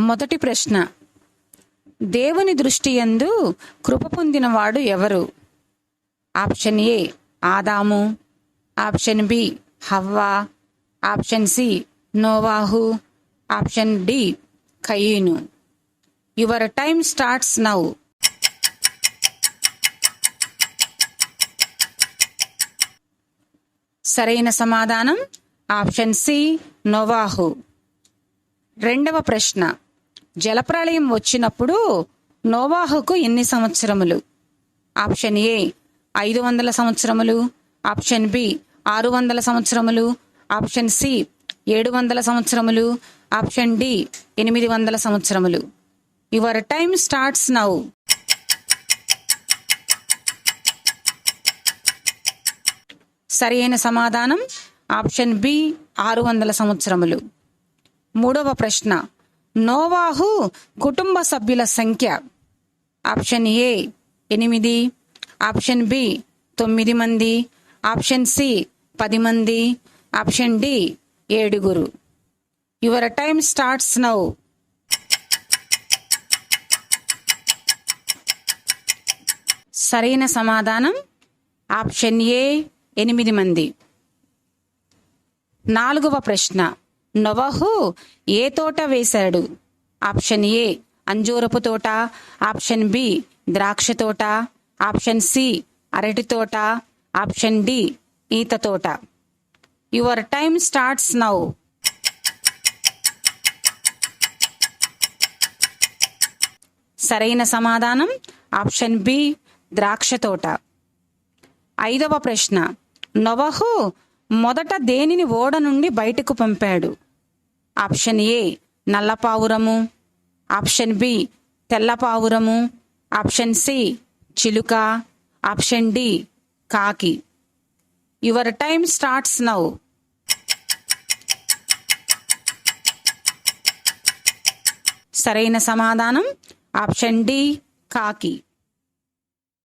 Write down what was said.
మొదటి ప్రశ్న. దేవుని దృష్టి యందు కృప పొందినవాడు ఎవరు? ఆప్షన్ ఏ ఆదాము. ఆప్షన్ బి హవ్వా. ఆప్షన్ సి నోవాహు. Option D కయీను. Your time starts now. సరైన సమాధానం ఆప్షన్ సి నోవాహు. రెండవ ప్రశ్న. జలప్రళయం వచ్చినప్పుడు నోవాహుకు ఎన్ని సంవత్సరములు? ఆప్షన్ ఏ ఐదు వందల సంవత్సరములు. ఆప్షన్ బి ఆరు వందల సంవత్సరములు. ఆప్షన్ సి ఏడు వందల సంవత్సరములు. ఆప్షన్ డి ఎనిమిది వందల సంవత్సరములు. Your time starts now. సరైన సమాధానం? ఆప్షన్ బి ఆరు వందల సంవత్సరములు. మూడవ ప్రశ్న. నోవాహు కుటుంబ సభ్యుల సంఖ్య. ఆప్షన్ ఏ ఎనిమిది ఆప్షన్ బి తొమ్మిది మంది ఆప్షన్ సి పది మంది ఆప్షన్ డి ఏడుగురు. Your time starts now. సరైన సమాధానం? ఆప్షన్ ఏ ఎనిమిది మంది. నాలుగవ ప్రశ్న. నొవహు ఏ తోట వేశాడు? ఆప్షన్ ఏ అంజూరపు తోట. ఆప్షన్ బి ద్రాక్ష తోట. ఆప్షన్ సి అరటి తోట. ఆప్షన్ డి ఈత తోట. Your time starts now. సరైన సమాధానం? ఆప్షన్ బి ద్రాక్ష తోట. ఐదవ ప్రశ్న. నొవహు మొదట దేనిని ఓడ నుండి బయటకు పంపాడు? ఆప్షన్ ఏ నల్లపావురము. ఆప్షన్ బి తెల్లపావురము. ఆప్షన్ సి చిలుక. ఆప్షన్ డి కాకి. యువర్ టైమ్ స్టార్ట్స్ నౌ సరైన సమాధానం ఆప్షన్ డి కాకి.